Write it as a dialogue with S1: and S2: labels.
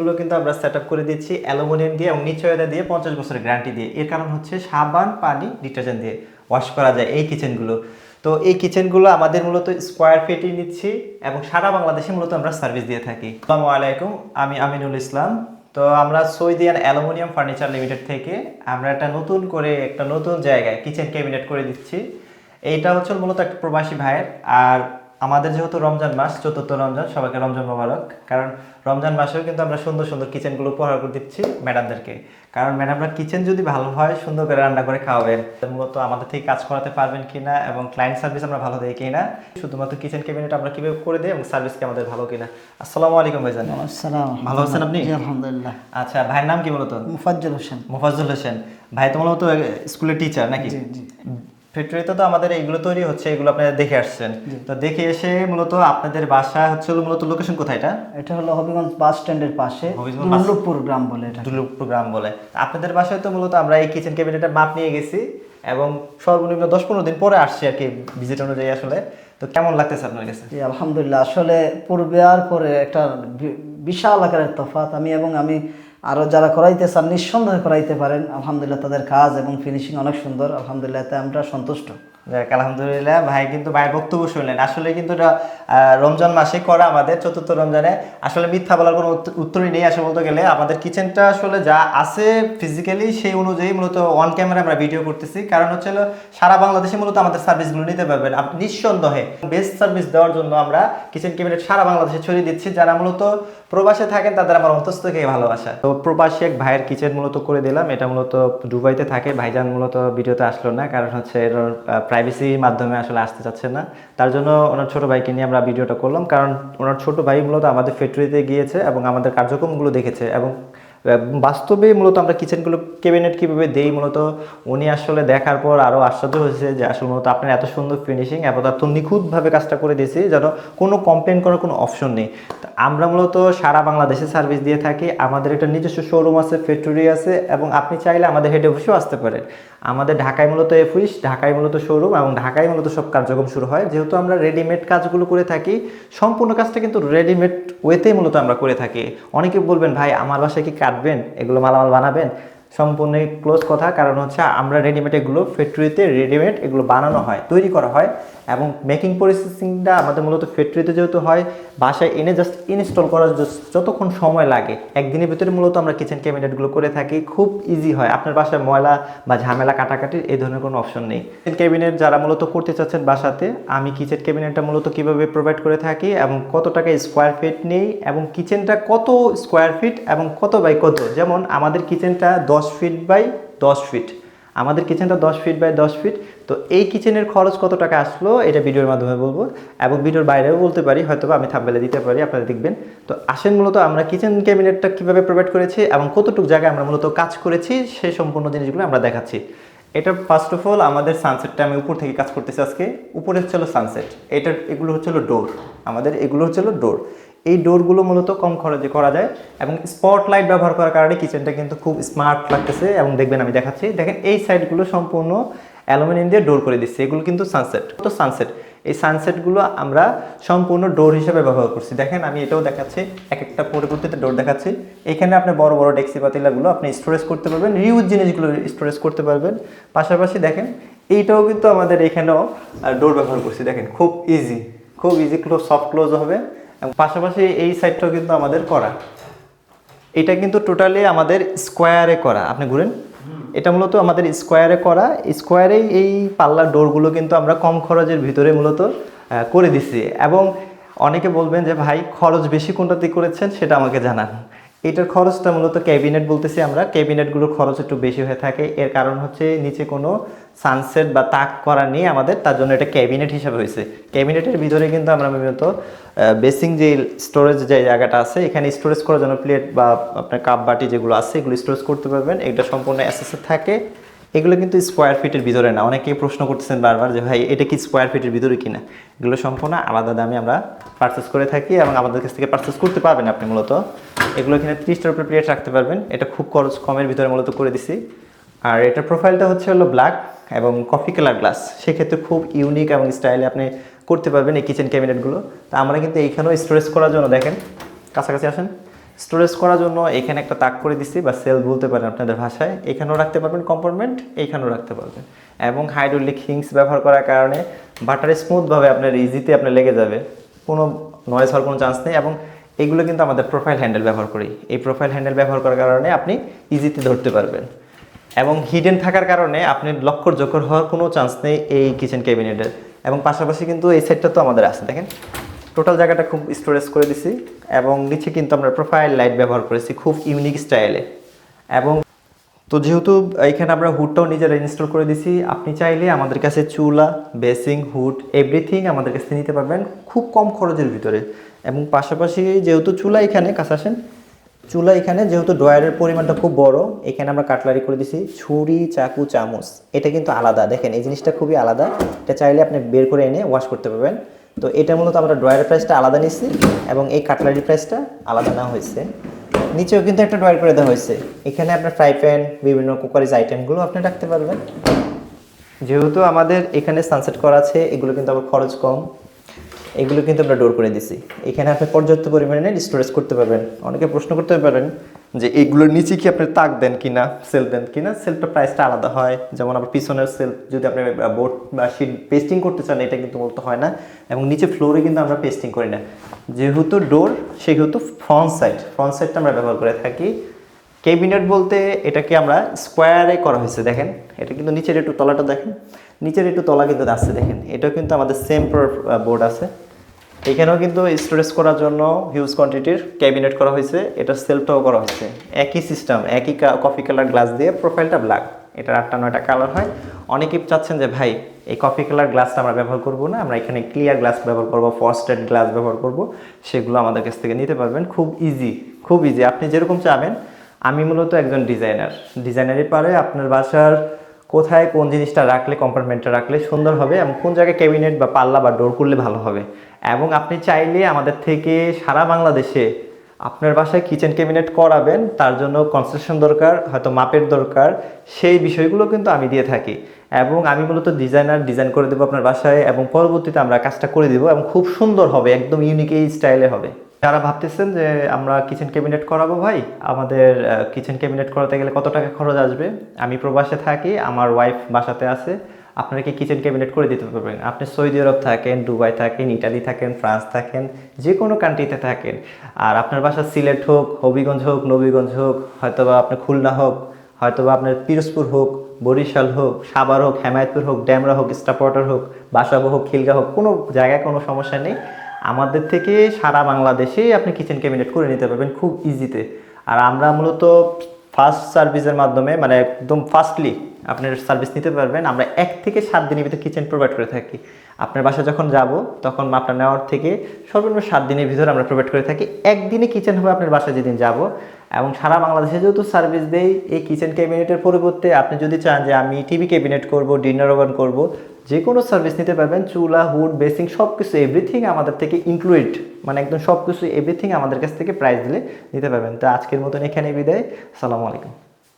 S1: এগুলো কিন্তু আমরা সেট করে দিচ্ছি অ্যালুমিনিয়াম দিয়ে এবং নিশ্চয়তা দিয়ে পঞ্চাশ বছরের গ্যারান্টি দিয়ে। এর কারণ হচ্ছে সাবান, পানি ডিটারজেন্ট দিয়ে ওয়াশ করা যায় এই কিচেনগুলো তো এই কিচেনগুলো আমাদের মূলত স্কোয়ার ফিটই নিচ্ছি এবং সারা বাংলাদেশে মূলত আমরা সার্ভিস দিয়ে থাকি। আসসালামু আলাইকুম, আমি আমিনুল ইসলাম। তো আমরা সৌদিয়ান অ্যালুমিনিয়াম ফার্নিচার লিমিটেড থেকে আমরা একটা নতুন করে একটা নতুন জায়গায় কিচেন ক্যাবিনেট করে দিচ্ছি। এইটা হচ্ছে মূলত একটা প্রবাসী ভাইয়ের, আর আমাদের যেহেতু রমজান মাস চতুর্থ রমজান সবাইকে রমজান মোবারক। কারণ রমজান মাসেও কিন্তু আমরা সুন্দর সুন্দর কিচেনগুলো উপহার করে দিচ্ছি ম্যাডামদেরকে কারণ ম্যাডামরা কিচেন যদি ভালো হয় সুন্দর করে রান্না করে খাওয়াবেন মূলত আমাদের থেকে কাজ করাতে পারবেন কিনা এবং ক্লায়েন্ট সার্ভিস আমরা ভালো দিই কিনা শুধুমাত্র কিচেন ক্যাবিনেট আমরা কীভাবে করে দিই এবং সার্ভিসকে আমাদের ভালো কিনা। আসসালামু আলাইকুম ভাইজান।
S2: আসসালাম।
S1: ভালো আছেন আপনি?
S2: আলহামদুলিল্লাহ।
S1: আচ্ছা ভাইয়ের নাম কি বলতো?
S2: মুফাজ্জল হোসেন।
S1: মোফাজ্জল হোসেন। ভাই তো মূলত স্কুলের টিচার নাকি? ফ্যাক্টরিতে তো আমাদের এগুলো তৈরি হচ্ছে এগুলো আপনারা দেখে আসছেন। তো দেখে এসে মূলত আপনাদের বাসা হচ্ছে মূলত লোকেশন কোথায় এটা?
S2: এটা হলো হবিগঞ্জ বাস স্ট্যান্ডের পাশে দুর্লভপুর গ্রাম বলে এটা।
S1: প্রোগ্রাম বলে। আপনাদের বাসায় তো মূলত আমরা এই কিচেন ক্যাবিনেটের মাপ নিয়ে গেছি এবং সর্বনিম্ন দশ পনেরো দিন পরে আসছি আর কি ভিজিট অনুযায়ী আসলে। তো কেমন লাগতেছে আপনার কাছে?
S2: আলহামদুলিল্লাহ। আসলে পূর্বে আর পরে একটা বিশাল আকারের তফাত আমি এবং আমি আরও যারা করাইতে চান, নিঃসন্দেহে করাইতে পারেন। আলহামদুলিল্লাহ তাদের কাজ এবং ফিনিশিং অনেক সুন্দর। আলহামদুলিল্লাহ, এতে আমরা সন্তুষ্ট।
S1: যাক, আলহামদুলিল্লাহ ভাই কিন্তু ভাইয়ের বক্তব্য শুনলেন। আসলে কিন্তু এটা রমজান মাসে করা আমাদের চতুর্থ রমজানে। আসলে মিথ্যা বলার কোনো উত্তরই নেই আসলে বলতে গেলে। আমাদের কিচেনটা আসলে যা আছে ফিজিক্যালি সেই অনুযায়ী মূলত অন ক্যামেরা আমরা ভিডিও করতেছি। কারণ হচ্ছে সারা বাংলাদেশে মূলত আমাদের সার্ভিসগুলো নিতে পারবেন। আপনি নিঃসন্দেহে বেস্ট সার্ভিস দেওয়ার জন্য আমরা কিচেন ক্যাবিনেট সারা বাংলাদেশে ছড়িয়ে দিচ্ছি। যারা মূলত প্রবাসে থাকেন তাদের আমার অন্তস্থ থেকে ভালোবাসা। তো প্রবাসী এক ভাইয়ের কিচেন মূলত করে দিলাম। এটা মূলত দুবাইতে থাকে। ভাইজান মূলত ভিডিওতে আসলো না। কারণ হচ্ছে এর প্রাইভেসি মাধ্যমে আসলে আসতে চাচ্ছে না। তার জন্য ওনার ছোট ভাইকে নিয়ে আমরা ভিডিওটা করলাম, কারণ ওনার ছোট ভাই মূলত আমাদের ফ্যাক্টরিতে গিয়েছে এবং আমাদের কার্যক্রমগুলো দেখেছে এবং বাস্তবে মূলত আমরা কিচেনগুলো ক্যাবিনেট কীভাবে দেই মূলত উনি আসলে দেখার পর আরও আশ্চর্য হয়েছে যে আসলে মূলত আপনার এত সুন্দর ফিনিশিং এবং এত নিখুঁতভাবে কাজটা করে দিয়েছি যেন কোনো কমপ্লেন করার কোনো অপশন নেই। আমরা মূলত সারা বাংলাদেশে সার্ভিস দিয়ে থাকি। আমাদের একটা নিজস্ব শোরুম আছে ফ্যাক্টরি আছে এবং আপনি চাইলে আমাদের হেড অফিসেও আসতে পারেন। আমাদের ঢাকায় মূলত অফিস ঢাকায় মূলত শোরুম এবং ঢাকায় মূলত সব কার্যক্রম শুরু হয়। যেহেতু আমরা রেডিমেড কাজগুলো করে থাকি, সম্পূর্ণ কাজটা কিন্তু রেডিমেড ওয়েতেই মূলত আমরা করে থাকি। অনেকে বলবেন, ভাই, আমার বাসায় কি কাটবেন? এগুলো মালামাল বানাবেন? সম্পূর্ণ ক্লোজ কথা। কারণ হচ্ছে আমরা রেডিমেড এগুলো ফ্যাক্টরিতে রেডিমেড এগুলো বানানো হয়, তৈরি করা হয় এবং মেকিং প্রসেসিংটা আমাদের মূলত ফ্যাক্টরিতে যেহেতু হয়, বাসায় এনে জাস্ট ইনস্টল করার যতক্ষণ সময় লাগে, একদিনের ভিতরে মূলত আমরা কিচেন ক্যাবিনেটগুলো করে থাকি, খুব ইজি হয়। আপনার বাসায় ময়লা বা ঝামেলা কাটাকাটির এই ধরনের কোনো অপশন নেই। কিচেন ক্যাবিনেট যারা মূলত করতে চাচ্ছেন বাসাতে, আমি কিচেন ক্যাবিনেটটা মূলত কীভাবে প্রোভাইড করে থাকি এবং কত টাকা স্কোয়ার ফিট নেই এবং কিচেনটা কত স্কোয়ার ফিট এবং কত বাই কত? যেমন আমাদের কিচেনটা দশ ফিট বাই দশ ফিট আমাদের কিচেনটা দশ ফিট বাই দশ ফিট তো এই কিচেনের খরচ কত টাকা আসলো, এটা ভিডিওর মাধ্যমে বলব। এবং ভিডিওর বাইরেও বলতে পারি হয়তো আমি থাম্বেলে দিতে পারি, আপনারা দেখবেন। তো আসেন মূলত আমরা কিচেন ক্যাবিনেটটা কীভাবে প্রোভাইড করেছি এবং কতটুকু জায়গায় আমরা মূলত কাজ করেছি, সেই সম্পূর্ণ জিনিসগুলো আমরা দেখাচ্ছি। এটা ফার্স্ট অফ অল আমাদের সানসেটটা আমি উপর থেকে কাজ করতেছি আজকে। উপরে হচ্ছে সানসেট এটা এগুলো হচ্ছে ডোর আমাদের এগুলো হচ্ছে ডোর এই ডোরগুলো মূলত কম খরচে করা যায় এবং স্পট লাইট ব্যবহার করার কারণে কিচেনটা কিন্তু খুব স্মার্ট লাগতেছে এবং দেখবেন আমি দেখাচ্ছি। দেখেন এই সাইডগুলো সম্পূর্ণ অ্যালুমিনিয়াম দিয়ে ডোর করে দিচ্ছে। এগুলো কিন্তু সানসেট। তো সানসেট? এই সানসেটগুলো আমরা সম্পূর্ণ ডোর হিসেবে ব্যবহার করছি। দেখেন আমি এটাও দেখাচ্ছি। এক একটা পরবর্তীতে ডোর দেখাচ্ছি। এখানে আপনি বড় বড় ডেক্সি পাতিলাগুলো আপনি স্টোরেজ করতে পারবেন, রিউজ জিনিসগুলো স্টোরেজ করতে পারবেন। পাশাপাশি দেখেন, এইটাও কিন্তু আমাদের এখানেও ডোর ব্যবহার করছি। দেখেন, খুব ইজি খুব ইজি ক্লোজ সফট ক্লোজ হবে। এবং পাশাপাশি এই সাইডটাও কিন্তু আমাদের করা। এটা কিন্তু টোটালি আমাদের স্কোয়ারে করা। আপনি ঘুরেন। এটা মূলত আমাদের স্কোয়ারে করা। স্কোয়ারেই এই পাল্লার ডোরগুলো কিন্তু আমরা কম খরচের ভিতরে মূলত করে দিছি। এবং অনেকে বলবেন যে ভাই খরচ বেশি কোনটাতে করেছেন সেটা আমাকে জানান। এটার খরচটা মূলত ক্যাবিনেট বলতেছি আমরা। ক্যাবিনেটগুলোর খরচ একটু বেশি হয়ে থাকে। এর কারণ হচ্ছে নিচে কোনো সানসেট বা তাক করা নেই আমাদের, তার জন্য এটা ক্যাবিনেট হিসাবে হয়েছে। ক্যাবিনেটের ভিতরে কিন্তু আমরা মূলত বেসিং যে স্টোরেজ যে জায়গাটা আছে, এখানে স্টোরেজ করার জন্য প্লেট বা আপনার কাপ বাটি যেগুলো আছে, এগুলো স্টোরেজ করতে পারবেন। এটা সম্পূর্ণ অ্যাসেসে থাকে। এগুলো কিন্তু স্কোয়ার ফিটের ভিতরে না। অনেকেই প্রশ্ন করতেছেন বারবার যে, ভাই, এটা কি স্কোয়ার ফিটের ভিতরে কিনা? এগুলো সম্পূর্ণ আলাদা দামে আমরা পারচেস করে থাকি এবং আমাদের কাছ থেকে পারচেস করতে পারবেন আপনি মূলত। এগুলো এখানে ত্রিশটার উপরে প্লেট রাখতে পারবেন। এটা খুব খরচ কমের ভিতরে মূলত করে দিছি। আর এটার প্রোফাইলটা হচ্ছে হলো ব্ল্যাক এবং কফি কালার গ্লাস সেক্ষেত্রে খুব ইউনিক এবং স্টাইলে আপনি করতে পারবেন এই কিচেন ক্যাবিনেটগুলো তা আমরা কিন্তু এইখানেও স্টোরেজ করার জন্য দেখেন। কাছাকাছি আসেন। স্টোরেজ করার জন্য এখানে একটা তাক করে দিছি বা সেল বলতে পারেন আপনাদের ভাষায়। এখানেও রাখতে পারবেন কম্পার্টমেন্ট, এইখানেও রাখতে পারবেন। এবং হাইড্রোলিক হিংস ব্যবহার করার কারণে বাটার স্মুথভাবে আপনার ইজিতে আপনার লেগে যাবে। কোনো নয়েজ হওয়ার কোনো চান্স নেই এবং এগুলো কিন্তু আমাদের প্রোফাইল হ্যান্ডেল ব্যবহার করি। এই প্রোফাইল হ্যান্ডেল ব্যবহার করার কারণে আপনি ইজিতে ধরতে পারবেন। এবং হিডেন থাকার কারণে আপনি লক্ষ্যর জোকর হওয়ার কোনো চান্স নেই এই কিচেন ক্যাবিনেটের এবং পাশাপাশি কিন্তু এই সেটটা তো আমাদের আছে, দেখেন। টোটাল জায়গাটা খুব স্টোরেজ করে দিছি এবং নিচে কিন্তু আমরা প্রোফাইল লাইট ব্যবহার করেছি খুব ইউনিক স্টাইলে। এবং তো যেহেতু এখানে আমরা হুডটাও নিজেরা ইনস্টল করে দিছি, আপনি চাইলে আমাদের কাছে চুলা বেসিং হুড, এভরিথিং আমাদের কাছে নিতে পারবেন খুব কম খরচের ভিতরে। এবং পাশাপাশি যেহেতু চুলা এখানে, কাছে আসেন, চুলা এখানে যেহেতু ড্রয়ারের পরিমাণটা খুব বড়, এখানে আমরা কাটলারি করে দিছি ছুরি, চাকু, চামচ। এটা কিন্তু আলাদা, দেখেন এই জিনিসটা খুবই আলাদা। এটা চাইলে আপনি বের করে এনে ওয়াশ করতে পারবেন। তো এটা মূলত আমরা ড্রয়ারের প্রাইসটা আলাদা নিচ্ছি এবং এই কাটলারি প্রাইসটা আলাদা নেওয়া হয়েছে। নিচেও কিন্তু একটা ড্রয়ার করে দেওয়া হয়েছে। এখানে আপনার ফ্রাই প্যান বিভিন্ন কুকারিজ আইটেমগুলো আপনি রাখতে পারবেন। যেহেতু আমাদের এখানে সানসেট করা আছে, এগুলো কিন্তু আবার খরচ কম। এগুলো কিন্তু আমরা ডোর করে দিছি। এখানে আপনি পর্যাপ্ত পরিমাণে স্টোরেজ করতে পারবেন। অনেকে প্রশ্ন করতে পারেন যে এগুলোর নিচে কি আপনি তাক দেন কিনা, সেল দেন কিনা, সেলটা প্রাইসটা আলাদা হয়। যেমন আবার পিছনের সেল যদি আপনি বোর্ড বা শিট পেস্টিং করতে চান, এটা কিন্তু বলতে হয় না। এবং নিচে ফ্লোরে কিন্তু আমরা পেস্টিং করি না। যেহেতু ডোর সেহেতু ফ্রন্ট সাইড ফ্রন্ট সাইডটা আমরা ব্যবহার করে থাকি। ক্যাবিনেট বলতে এটাকে আমরা স্কোয়ারে করা হয়েছে, দেখেন। এটা কিন্তু নিচের একটু তলাটা দেখেন। নিচের একটু তলা কিন্তু আসছে দেখেন। এটাও কিন্তু আমাদের সেম বোর্ড আছে। এখানেও কিন্তু স্টোরেজ করার জন্য হিউজ কোয়ান্টিটির ক্যাবিনেট করা হয়েছে। এটা সেলফটাও করা হয়েছে। একই সিস্টেম একই কফি কালার গ্লাস দিয়ে প্রোফাইলটা ব্ল্যাক এটার আটটা নয়টা কালার হয়। অনেকেই চাচ্ছেন যে, ভাই, এই কফি কালার গ্লাসটা আমরা ব্যবহার করব না। আমরা এখানে ক্লিয়ার গ্লাস ব্যবহার করব ফস্টেড গ্লাস ব্যবহার করব। সেগুলো আমাদের কাছ থেকে নিতে পারবেন। খুব ইজি খুব ইজি আপনি যেরকম চাবেন, আমি মূলত একজন ডিজাইনার ডিজাইনারই পারে আপনার বাসার কোথায় কোন জিনিসটা রাখলে কম্পার্টমেন্টটা রাখলে সুন্দর হবে এবং কোন জায়গায় ক্যাবিনেট বা পাল্লা বা ডোর করলে ভালো হবে। এবং আপনি চাইলে আমাদের থেকে সারা বাংলাদেশে আপনার বাসায় কিচেন ক্যাবিনেট করাবেন, তার জন্য কনস্ট্রাকশন দরকার, হয়তো মাপের দরকার, সেই বিষয়গুলো কিন্তু আমি দিয়ে থাকি। এবং আমি মূলত ডিজাইনার ডিজাইন করে দেবো আপনার বাসায় এবং পরবর্তীতে আমরা কাজটা করে দেবো এবং খুব সুন্দর হবে, একদম ইউনিক এই স্টাইলে হবে। যারা ভাবতেছেন যে আমরা কিচেন ক্যাবিনেট করাবো ভাই, আমাদের কিচেন ক্যাবিনেট করাতে গেলে কত টাকা খরচ আসবে? আমি প্রবাসে থাকি, আমার ওয়াইফ বাসাতে আছে আপনারা কি কিচেন ক্যাবিনেট করে দিতে পারবেন। আপনি সৌদি আরব থাকেন, দুবাই থাকেন, ইটালি থাকেন, ফ্রান্স থাকেন, যে কোনো কান্ট্রিতে থাকেন। আর আপনার বাসা সিলেট হোক, হবিগঞ্জ হোক, নবীগঞ্জ হোক, হয়তোবা আপনার খুলনা হোক, হয়তোবা আপনার পিরোজপুর হোক, বরিশাল হোক, সাভার হোক, হেমায়তপুর হোক, ড্যামরা হোক স্টাপোয়াটার হোক, বাসাবো হোক, খিলগা হোক, কোনো জায়গায় কোনো সমস্যা নেই। আমাদের থেকে সারা বাংলাদেশে আপনি কিচেন ক্যাবিনেট করে নিতে পারবেন খুব ইজিতে আর আমরা মূলত ফার্স্ট সার্ভিসের মাধ্যমে মানে একদম ফাস্টলি আপনার সার্ভিস নিতে পারবেন। আমরা এক থেকে সাত দিনের ভিতরে কিচেন প্রোভাইড করে থাকি। আপনার বাসা যখন যাব, তখন মাপটা নেওয়ার থেকে সর্বনিম্ন সাত দিনের ভিতরে আমরা প্রোভাইড করে থাকি। একদিনে কিচেন হবে আপনার বাসা যেদিন যাব। এবং সারা বাংলাদেশে যেহেতু সার্ভিস দেই, এই কিচেন ক্যাবিনেটের পরিবর্তে আপনি যদি চান যে আমি টিভি ক্যাবিনেট করব ডিনার ওভেন করব যে কোনো সার্ভিস নিতে পারবেন, চুলা হুড বেসিং সব কিছু এভরিথিং আমাদের থেকে ইনক্লুড মানে একদম সব কিছু এভরিথিং আমাদের কাছ থেকে প্রাইস দিলে নিতে পারবেন। তো আজকের মতন এখানে বিদায়। আসসালামু আলাইকুম।